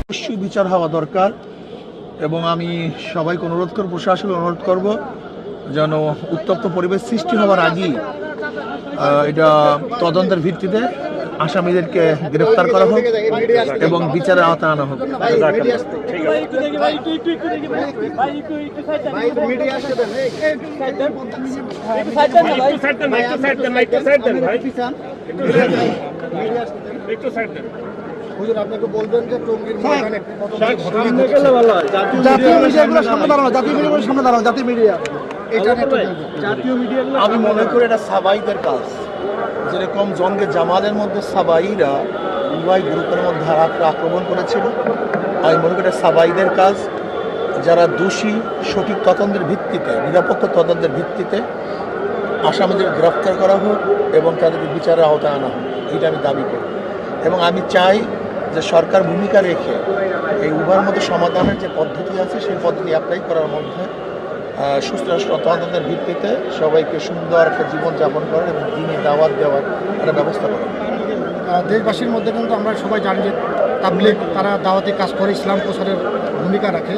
অবশ্যই বিচার হওয়া দরকার এবং আমি সবাইকে অনুরোধ করব, প্রশাসনকে অনুরোধ করব যেন উত্তপ্ত পরিবেশ সৃষ্টি হওয়ার আগেই এটা তদন্তের ভিত্তিতে আসামিদেরকে গ্রেফতার করা হোক এবং বিচারের আওতায় আনা হোক হয় জাতীয় জাতীয় জাতীয় মিডিয়া। জাতীয় মিডিয়া আমি মনে করি এটা সাবাইদের কাজ যেরকম জঙ্গে জামালের মধ্যে সাবাইরা উভয় গ্রুপের মধ্যে আক্র- আক্রমণ করেছিল আমি মনে করি সাবাইদের কাজ। যারা দোষী, সঠিক তদন্তের ভিত্তিতে, নিরপেক্ষ তদন্তের ভিত্তিতে আসামিদের গ্রেফতার করা হোক এবং তাদেরকে বিচারের আওতায় আনা হোক, এটা আমি দাবি করি। এবং আমি চাই যে সরকার ভূমিকা রেখে এই উভয়ের মধ্যে সমাধানের যে পদ্ধতি আছে, সেই পদ্ধতি অ্যাপ্লাই করার মধ্যে সুস্থ তদন্তের ভিত্তিতে সবাইকে সুন্দর একটা জীবনযাপন করার এবং দিনে দাওয়াত দেওয়ার একটা ব্যবস্থা করা। আহ, দেশবাসীর মধ্যে কিন্তু আমরা সবাই জানি যে তাবলিগ তারা দাওয়াতি কাজ করে ইসলাম প্রসারের ভূমিকা রাখে।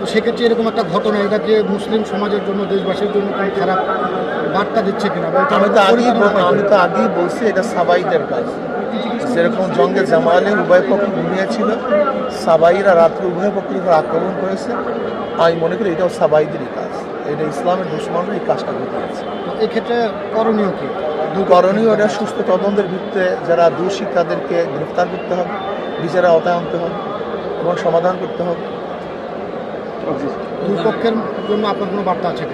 তো সেক্ষেত্রে এরকম একটা ঘটনা এটা যে মুসলিম সমাজের জন্য দেশবাসীর জন্য কোনো খারাপ বার্তা দিচ্ছে কিনা? আমি তো আগেই বলছি এটা সাবাইদের কাজ। যেরকম জঙ্গে জামালে উভয় পক্ষ ঘুমিয়েছিল। সাবাইরা রাত্রে উভয় পক্ষের উপর আক্রমণ করেছে। আমি মনে করি এটাও সাবাইদেরই কাজ। এটা ইসলামের দুশ্মনরা এই কাজটা করতে হয়েছে তো এক্ষেত্রে করণীয় কি? করণীয় ওটা সুস্থ তদন্তের ভিত্তিতে যারা দোষী তাদেরকে গ্রেফতার করতে হবে বিচারে আওতায় আনতে হবে এবং সমাধান করতে হবে। দুই পক্ষের জন্য আপনার কোনো বার্তা আছে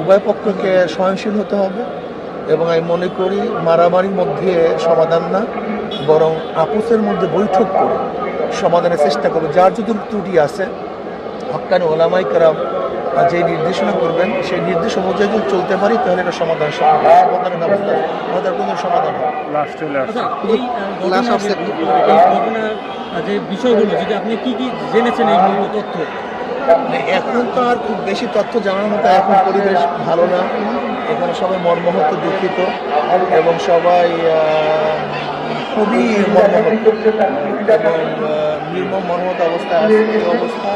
উভয় পক্ষকে সহনশীল হতে হবে। এবং আমি মনে করি মারামারির মধ্যে সমাধান না বরং আপুসের মধ্যে বৈঠক করে সমাধানের চেষ্টা করবে যার যদি ত্রুটি আছে হকানি ওলামাই কারাম যে নির্দেশনা করবেন সেই নির্দেশ অনুযায়ী যদি চলতে পারি তাহলে এটা সমাধান। সমাধানের ব্যবস্থা আমাদের কোনো সমাধান হবে আচ্ছা, যে- বিষয়গুলো যদি আপনি কি কি জেনেছেন এই তথ্য? এখন তো আর খুব বেশি তথ্য জানার মতো এখন পরিবেশ ভালো না। এখানে সবাই মর্মাহত দুঃখিত এবং সবাই খুবই নির্মম মর্মাহত অবস্থায় আছে। এই অবস্থা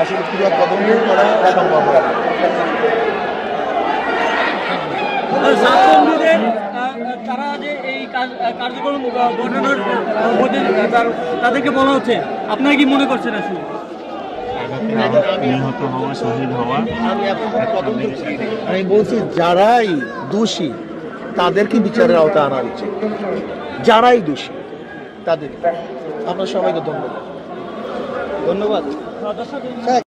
আসলে ক্রিয়া তদন্ত করা সম্ভব হয় তারা যে এই কার্যক্রম তার- তাদেরকে বলা হচ্ছে। আপনারা কি মনে করছেন আসলে? নিহত হওয়া শহীদ হওয়া। আমি বলছি যারাই দোষী তাদেরকে বিচারের আওতা আনা উচিত। যারাই দোষী তাদের আপনার সবাইকে ধন্যবাদ। ধন্যবাদ। দর্শক